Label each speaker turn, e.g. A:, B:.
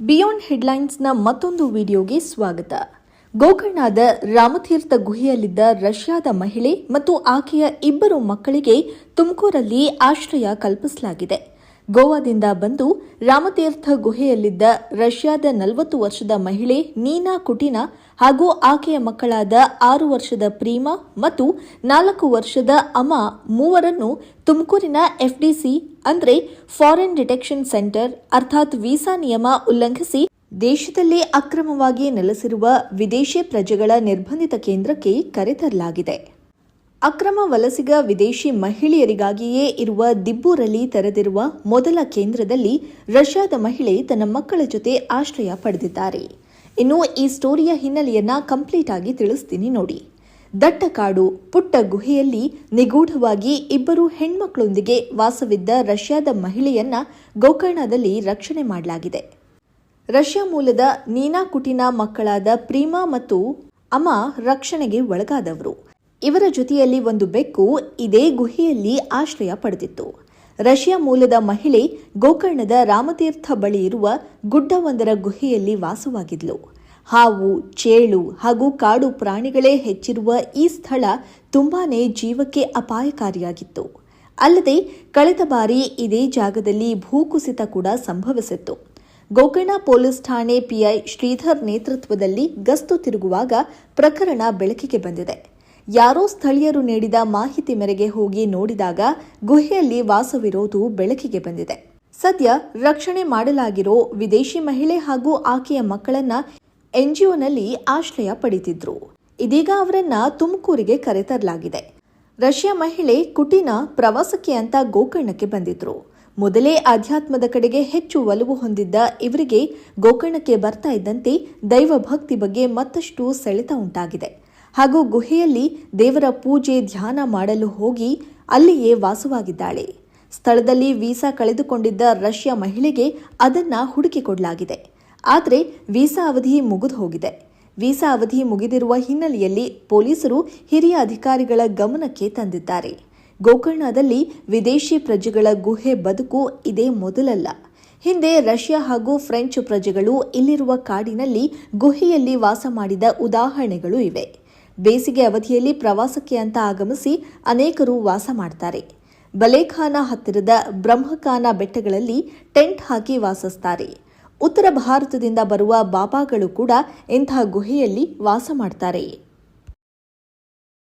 A: Beyond ಹೆಡ್ಲೈನ್ಸ್ನ ಮತ್ತೊಂದು ವಿಡಿಯೋಗೆ ಸ್ವಾಗತ. ಗೋಕರ್ಣದ ರಾಮತೀರ್ಥ ಗುಹೆಯಲ್ಲಿದ್ದ ರಷ್ಯಾದ ಮಹಿಳೆ ಮತ್ತು ಆಕೆಯ ಇಬ್ಬರು ಮಕ್ಕಳಿಗೆ ತುಮಕೂರಲ್ಲಿ ಆಶ್ರಯ ಕಲ್ಪಿಸಲಾಗಿದೆ. ಗೋವಾದಿಂದ ಬಂದು ರಾಮತೀರ್ಥ ಗುಹೆಯಲ್ಲಿದ್ದ ರಷ್ಯಾದ ನಲವತ್ತು ವರ್ಷದ ಮಹಿಳೆ ನೀನಾ ಕುಟಿನಾ ಹಾಗೂ ಆಕೆಯ ಮಕ್ಕಳಾದ ಆರು ವರ್ಷದ ಪ್ರೀಮಾ ಮತ್ತು ನಾಲ್ಕು ವರ್ಷದ ಅಮ ಮೂವರನ್ನು ತುಮಕೂರಿನ ಎಫ್ಡಿಸಿ ಅಂದರೆ ಫಾರಿನ್ ಡಿಟೆಕ್ಷನ್ ಸೆಂಟರ್ ಅರ್ಥಾತ್ ವೀಸಾ ನಿಯಮ ಉಲ್ಲಂಘಿಸಿ ದೇಶದಲ್ಲಿ ಅಕ್ರಮವಾಗಿ ನೆಲೆಸಿರುವ ವಿದೇಶಿ ಪ್ರಜೆಗಳ ನಿರ್ಬಂಧಿತ ಕೇಂದ್ರಕ್ಕೆ ಕರೆತರಲಾಗಿದೆ. ಅಕ್ರಮ ವಲಸಿಗ ವಿದೇಶಿ ಮಹಿಳೆಯರಿಗಾಗಿಯೇ ಇರುವ ದಿಬ್ಬೂರಲ್ಲಿ ತೆರೆದಿರುವ ಮೊದಲ ಕೇಂದ್ರದಲ್ಲಿ ರಷ್ಯಾದ ಮಹಿಳೆ ತನ್ನ ಮಕ್ಕಳ ಜೊತೆ ಆಶ್ರಯ ಪಡೆದಿದ್ದಾರೆ. ಇನ್ನು ಈ ಸ್ಟೋರಿಯ ಹಿನ್ನೆಲೆಯನ್ನ ಕಂಪ್ಲೀಟ್ ಆಗಿ ತಿಳಿಸ್ತೀನಿ ನೋಡಿ. ದಟ್ಟ ಕಾಡು, ಪುಟ್ಟ ಗುಹೆಯಲ್ಲಿ ನಿಗೂಢವಾಗಿ ಇಬ್ಬರು ಹೆಣ್ಮಕ್ಕಳೊಂದಿಗೆ ವಾಸವಿದ್ದ ರಷ್ಯಾದ ಮಹಿಳೆಯನ್ನ ಗೋಕರ್ಣದಲ್ಲಿ ರಕ್ಷಣೆ ಮಾಡಲಾಗಿದೆ. ರಷ್ಯಾ ಮೂಲದ ನೀನಾ ಕುಟಿನಾ ಮಕ್ಕಳಾದ ಪ್ರೀಮಾ ಮತ್ತು ಅಮ್ಮ ರಕ್ಷಣೆಗೆ ಒಳಗಾದವರು. ಇವರ ಜೊತೆಯಲ್ಲಿ ಒಂದು ಬೆಕ್ಕು ಇದೇ ಗುಹೆಯಲ್ಲಿ ಆಶ್ರಯ ಪಡೆದಿತ್ತು. ರಷ್ಯಾ ಮೂಲದ ಮಹಿಳೆ ಗೋಕರ್ಣದ ರಾಮತೀರ್ಥ ಬಳಿ ಇರುವ ಗುಡ್ಡವೊಂದರ ಗುಹೆಯಲ್ಲಿ ವಾಸವಾಗಿದ್ಲು. ಹಾವು, ಚೇಳು ಹಾಗೂ ಕಾಡು ಪ್ರಾಣಿಗಳೇ ಹೆಚ್ಚಿರುವ ಈ ಸ್ಥಳ ತುಂಬಾನೇ ಜೀವಕ್ಕೆ ಅಪಾಯಕಾರಿಯಾಗಿತ್ತು. ಅಲ್ಲದೆ ಕಳೆದ ಬಾರಿ ಇದೇ ಜಾಗದಲ್ಲಿ ಭೂಕುಸಿತ ಕೂಡ ಸಂಭವಿಸಿತ್ತು. ಗೋಕರ್ಣ ಪೊಲೀಸ್ ಠಾಣೆ ಪಿಐ ಶ್ರೀಧರ್ ನೇತೃತ್ವದಲ್ಲಿ ಗಸ್ತು ತಿರುಗುವಾಗ ಪ್ರಕರಣ ಬೆಳಕಿಗೆ ಬಂದಿದೆ. ಯಾರೋ ಸ್ಥಳೀಯರು ನೀಡಿದ ಮಾಹಿತಿ ಮೇರೆಗೆ ಹೋಗಿ ನೋಡಿದಾಗ ಗುಹೆಯಲ್ಲಿ ವಾಸವಿರೋದು ಬೆಳಕಿಗೆ ಬಂದಿದೆ. ಸದ್ಯ ರಕ್ಷಣೆ ಮಾಡಲಾಗಿರೋ ವಿದೇಶಿ ಮಹಿಳೆ ಹಾಗೂ ಆಕೆಯ ಮಕ್ಕಳನ್ನ ಎನ್ಜಿಒನಲ್ಲಿ ಆಶ್ರಯ ಪಡೆದಿದ್ರು ಇದೀಗ ಅವರನ್ನ ತುಮಕೂರಿಗೆ ಕರೆತರಲಾಗಿದೆ. ರಷ್ಯಾ ಮಹಿಳೆ ಕುಟಿನ ಪ್ರವಾಸಕ್ಕೆ ಅಂತ ಗೋಕರ್ಣಕ್ಕೆ ಬಂದಿದ್ರು. ಮೊದಲೇ ಆಧ್ಯಾತ್ಮದ ಕಡೆಗೆ ಹೆಚ್ಚು ಒಲವು ಹೊಂದಿದ್ದ ಇವರಿಗೆ ಗೋಕರ್ಣಕ್ಕೆ ಬರ್ತಾ ಇದ್ದಂತೆ ದೈವ ಭಕ್ತಿ ಬಗ್ಗೆ ಮತ್ತಷ್ಟು ಸೆಳೆತ ಉಂಟಾಗಿದೆ. ಹಾಗೂ ಗುಹೆಯಲ್ಲಿ ದೇವರ ಪೂಜೆ, ಧ್ಯಾನ ಮಾಡಲು ಹೋಗಿ ಅಲ್ಲಿಯೇ ವಾಸವಾಗಿದ್ದಾಳೆ. ಸ್ಥಳದಲ್ಲಿ ವೀಸಾ ಕಳೆದುಕೊಂಡಿದ್ದ ರಷ್ಯಾ ಮಹಿಳೆಗೆ ಅದನ್ನ ಹುಡುಕಿಕೊಡಲಾಗಿದೆ ಆದರೆ ವೀಸಾ ಅವಧಿ ಮುಗಿದು ಹೋಗಿದೆ. ವೀಸಾ ಅವಧಿ ಮುಗಿದಿರುವ ಹಿನ್ನೆಲೆಯಲ್ಲಿ ಪೊಲೀಸರು ಹಿರಿಯ ಅಧಿಕಾರಿಗಳ ಗಮನಕ್ಕೆ ತಂದಿದ್ದಾರೆ. ಗೋಕರ್ಣದಲ್ಲಿ ವಿದೇಶಿ ಪ್ರಜೆಗಳ ಗುಹೆ ಬದುಕು ಇದೇ ಮೊದಲಲ್ಲ. ಹಿಂದೆ ರಷ್ಯಾ ಹಾಗೂ ಫ್ರೆಂಚ್ ಪ್ರಜೆಗಳು ಇಲ್ಲಿರುವ ಕಾಡಿನಲ್ಲಿ ಗುಹೆಯಲ್ಲಿ ವಾಸ ಮಾಡಿದ ಉದಾಹರಣೆಗಳು ಇವೆ. ಬೇಸಿಗೆ ಅವಧಿಯಲ್ಲಿ ಪ್ರವಾಸಕ್ಕೆ ಅಂತ ಆಗಮಿಸಿ ಅನೇಕರು ವಾಸ ಮಾಡ್ತಾರೆ. ಬಲೇಖಾನ ಹತ್ತಿರದ ಬ್ರಹ್ಮಖಾನ ಬೆಟ್ಟಗಳಲ್ಲಿ ಟೆಂಟ್ ಹಾಕಿ ವಾಸಿಸ್ತಾರೆ. ಉತ್ತರ ಭಾರತದಿಂದ ಬರುವ ಬಾಬಾಗಳು ಕೂಡ ಇಂತಹ ಗುಹೆಯಲ್ಲಿ ವಾಸ ಮಾಡ್ತಾರೆ.